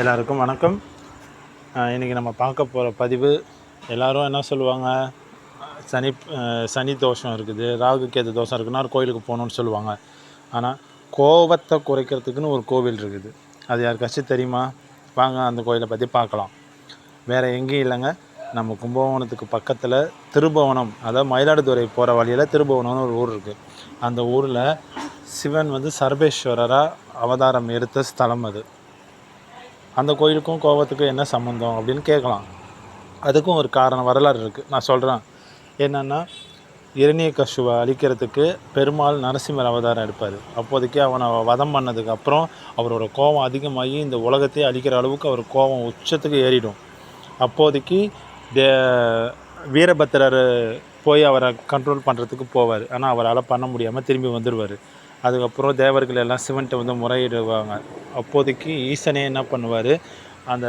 எல்லாருக்கும் வணக்கம். இன்றைக்கி நம்ம பார்க்க போகிற பதிவு எல்லாரும் என்ன சொல்லுவாங்க? சனி சனி தோஷம் இருக்குது ராகு கேது தோஷம் இருக்குன்னா கோயிலுக்கு போகணுன்னு சொல்லுவாங்க. ஆனால் கோபத்தை குறைக்கிறதுக்குன்னு ஒரு கோவில் இருக்குது. அது யாருக்காச்சும் தெரியுமா? வாங்க அந்த கோயிலை பற்றி பார்க்கலாம். வேறு எங்கேயும் இல்லைங்க. நம்ம கும்பகோணத்துக்கு பக்கத்தில் திருபுவனம் அதாவது மயிலாடுதுறை போகிற வழியில் திருபுவனம்னு ஒரு ஊர் இருக்குது அந்த ஊரில் சிவன் வந்து சர்வேஸ்வரராக அவதாரம் எடுத்த ஸ்தலம் அது. அந்த கோயிலுக்கும் கோவத்துக்கும் என்ன சம்மந்தம் அப்படின்னு கேட்கலாம். அதுக்கும் ஒரு காரணம் வரலாறு இருக்குது நான் சொல்கிறேன் என்னென்னா இரணிய கசுவை அழிக்கிறதுக்கு பெருமாள் நரசிம்மர் அவதாரம் எடுப்பார். அப்போதைக்கு அவனை வதம் பண்ணதுக்கு அப்புறம் அவரோட கோபம் அதிகமாகி இந்த உலகத்தையே அழிக்கிற அளவுக்கு அவர் கோபம் உச்சத்துக்கு ஏறிடும். அப்போதைக்கு தே வீரபத்திரர் போய் அவரை கண்ட்ரோல் பண்ணுறதுக்கு போவார். ஆனால் அவரால் பண்ண முடியாமல் திரும்பி வந்துடுவார் அதுக்கப்புறம் தேவர்கள் எல்லாம் சிவன்கிட்ட வந்து முறையிடுவாங்க. அப்போதைக்கு ஈசனே என்ன பண்ணுவார்? அந்த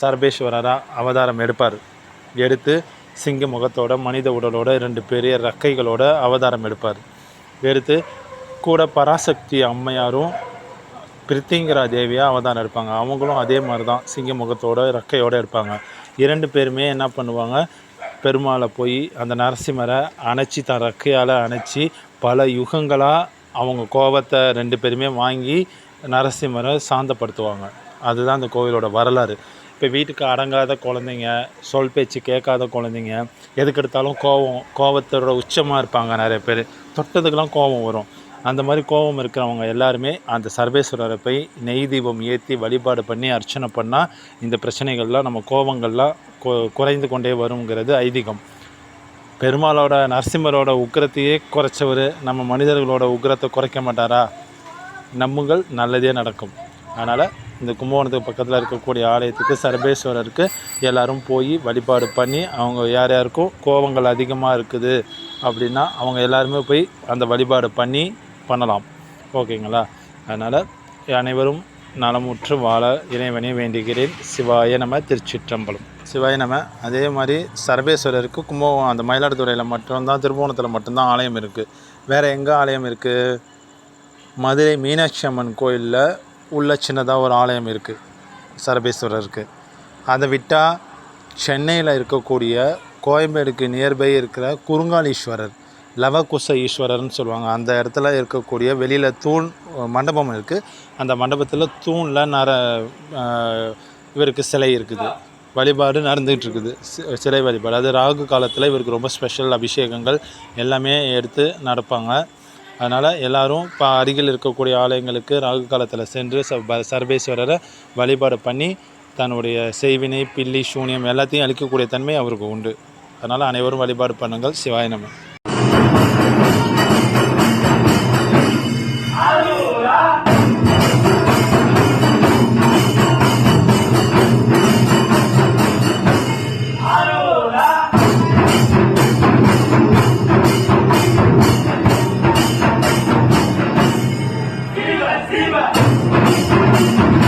சர்பேஸ்வரராக அவதாரம் எடுப்பார். எடுத்து சிங்க முகத்தோட மனித உடலோட ரெண்டு பெரிய ரக்கைகளோட அவதாரம் எடுப்பார். எடுத்து கூட பராசக்தி அம்மையாரும் பிரித்திங்கரா தேவியாக அவதாரம் எடுப்பாங்க. அவங்களும் அதே மாதிரி தான் சிங்க முகத்தோட ரக்கையோடு இருப்பாங்க இரண்டு பேருமே என்ன பண்ணுவாங்க? பெருமாளை போய் அந்த நரசிம்மரை அணைச்சி தன் ரக்கையால் அணைச்சி பல யுகங்களாக அவங்க கோபத்தை ரெண்டு பேருமே வாங்கி நரசிம்மரை சாந்தப்படுத்துவாங்க. அதுதான் அந்த கோவிலோட வரலாறு. இப்போ வீட்டுக்கு அடங்காத குழந்தைங்க சொல் பேச்சு கேட்காத குழந்தைங்க எதுக்கெடுத்தாலும் கோவம் கோபத்தோட உச்சமாக இருப்பாங்க நிறைய பேர். தொட்டதுக்கெலாம் கோபம் வரும். அந்த மாதிரி கோபம் இருக்கிறவங்க எல்லாருமே அந்த சர்வேஸ்வரரை போய் நெய் தீபம் ஏற்றி வழிபாடு பண்ணி அர்ச்சனை பண்ணால் இந்த பிரச்சனைகள்லாம் நம்ம கோபங்கள்லாம் கு- குறைந்து கொண்டே வருங்கிறது ஐதீகம். பெருமாளோட நரசிம்மரோட உக்கிரத்தையே குறைச்சவர் நம்ம மனிதர்களோட உக்கிரத்தை குறைக்க மாட்டாரா? நம்புங்கள் நல்லதே நடக்கும். அதனால் இந்த கும்பகோணத்துக்கு பக்கத்தில் இருக்கக்கூடிய ஆலயத்துக்கு சர்வேஸ்வரருக்கு எல்லோரும் போய் வழிபாடு பண்ணி அவங்க யார் யாருக்கும் கோபங்கள் அதிகமாக இருக்குது அப்படின்னா அவங்க எல்லாருமே போய் அந்த வழிபாடு பண்ணி பண்ணலாம். ஓகேங்களா? அதனால் அனைவரும் நலமுற்று வாழ இறைவனை வேண்டுகிறேன். சிவாய நம்ம திருச்சிற்றம்பலம். சிவாய நம்ம அதே மாதிரி சர்வேஸ்வரருக்கு கும்பகோணம் அந்த மயிலாடுதுறையில் மட்டும்தான் திருவோணத்தில் மட்டும்தான் ஆலயம் இருக்குது வேறு எங்கே ஆலயம் இருக்குது மதுரை மீனாட்சி அம்மன் கோயிலில் உள்ள சின்னதாக ஒரு ஆலயம் இருக்குது சரபேஸ்வரருக்கு அதை விட்டால் சென்னையில் இருக்கக்கூடிய கோயம்பேடுக்கு நியர்பை இருக்கிற குறுங்காலீஸ்வரர் லவகுச ஈஸ்வரர்னு சொல்லுவாங்க. அந்த இடத்துல இருக்கக்கூடிய வெளியில் தூண் மண்டபம் இருக்குது அந்த மண்டபத்தில் தூணில் நர இவருக்கு சிலை இருக்குது. வழிபாடு நடந்துகிட்டு இருக்குது சிலை வழிபாடு. அது ராகு காலத்தில் இவருக்கு ரொம்ப ஸ்பெஷல் அபிஷேகங்கள் எல்லாமே எடுத்து நடப்பாங்க. அதனால் எல்லாரும் இப்போ அருகில் இருக்கக்கூடிய ஆலயங்களுக்கு ராகு காலத்தில் சென்று ச ப- சர்வேஸ்வரரை வழிபாடு பண்ணி தன்னுடைய செய்வினை பில்லி சூனியம் எல்லாத்தையும் அழிக்கக்கூடிய தன்மை அவருக்கு உண்டு. அதனால் அனைவரும் வழிபாடு பண்ணுங்கள். சிவாய 兄弟们